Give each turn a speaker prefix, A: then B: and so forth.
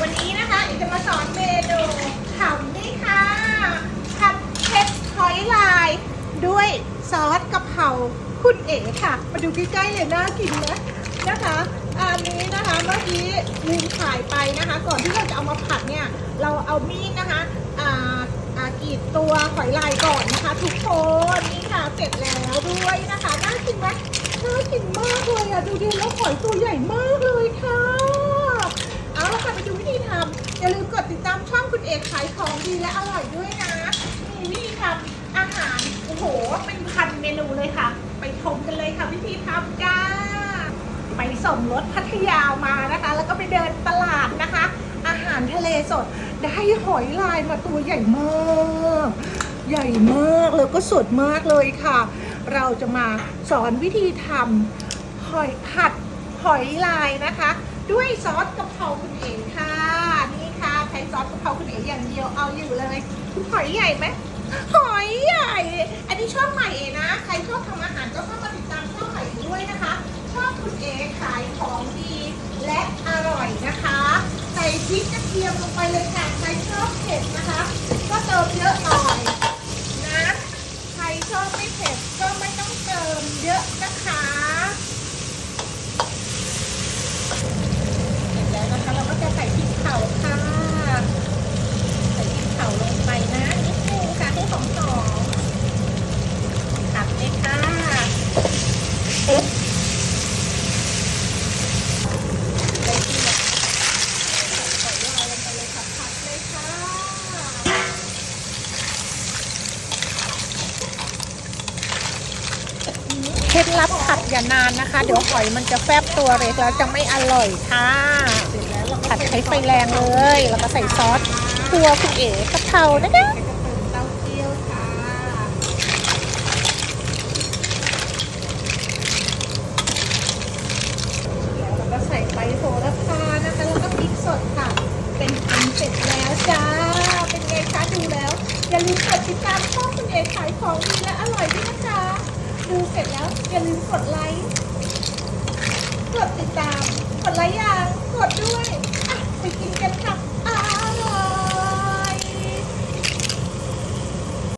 A: วันนี้นะคะเอกจะมาสอนเมนูทำนี่ค่ะผัดเผ็ดหอยลาย ด้วยซอสกะเพราคุณเอ๋ค่ะ มาดูใกล้ๆเลยน่ากินนะนะคะอันนี้นะคะเมื่อกี้ลืมถ่ายไปนะคะ ก่อนที่เราจะเอามาผัดเนี่ย เราเอามีดนะคะอ่าอ่ากรีดตัวหอยลายก่อนนะคะ ทุกคนนี่ค่ะเสร็จแล้วด้วยนะคะน่ากินไหมน่ากินมากเลยอะดูดิแล้วหอยตัวใหญ่มากเลยค่ะ ดีและอร่อยด้วยนะมีวิธีทำอาหารโอ้โหเป็นพันเมนูเลยค่ะ ไปชมกันเลยค่ะวิธีทำจ้าไปส่งรถพัทยามานะคะ แล้วก็ไปเดินตลาดนะคะ อาหารทะเลสดได้หอยลายมาตัวใหญ่มากใหญ่มากแล้วก็สดมากเลยค่ะ เราจะมาสอนวิธีทำหอยผัดหอยลายนะคะ ด้วยซอสกะเพราคุณเอ๋ค่ะ อสกะเพราคุณเอ๋อย่างเดียวเอาอยู่เลย หอยใหญ่ไหมหอยใหญ่ อันนี้ชอบใหม่เอนะ ใครชอบทำอาหารก็เข้ามาติดตามช่องใหม่ด้วยนะคะ ชอบคุณเอขายของดีและอร่อยนะคะ ใส่พริกกระเทียมลงไปเลยค่ะ ใครชอบเผ็ดนะคะ ก็เติมเยอะหน่อยนะ ใครชอบไม่เผ็ดก็ไม่ต้องเติมเยอะนะคะ เสร็จแล้วนะคะเราก็จะใส่พริกเผาค่ะ ใส่พริกเผาลงไปนะนิดนึงค่ะให้หอมหอมๆตัดเลยค่ะเอ๊ะได้ที่แล้วใส่ลอยลงไปเลยค่ะผัดเลยค่ะ เคล็ดลับผัดอย่านานนะคะ เดี๋ยวหอยมันจะแฟบตัวเล็กแล้วจะไม่อร่อยค่ะผัดใช้ไฟแรงเลย แล้วก็ใส่ซอสตัวคุณเอ๋กะเพรานะคะแล้วก็ใส่ใบโหระพานะคะแล้วก็พริกสดค่ะ เป็นอันเสร็จแล้วจ้า เป็นไงคะดูแล้ว อย่าลืมกดติดตามช่องคุณเอ๋ขายของดีและอร่อยด้วยนะคะ ดูเสร็จแล้ว อย่าลืมกดไลค์ กดติดตาม กดไลค์ยังกดด้วย อะ ไปกินกันค่ะ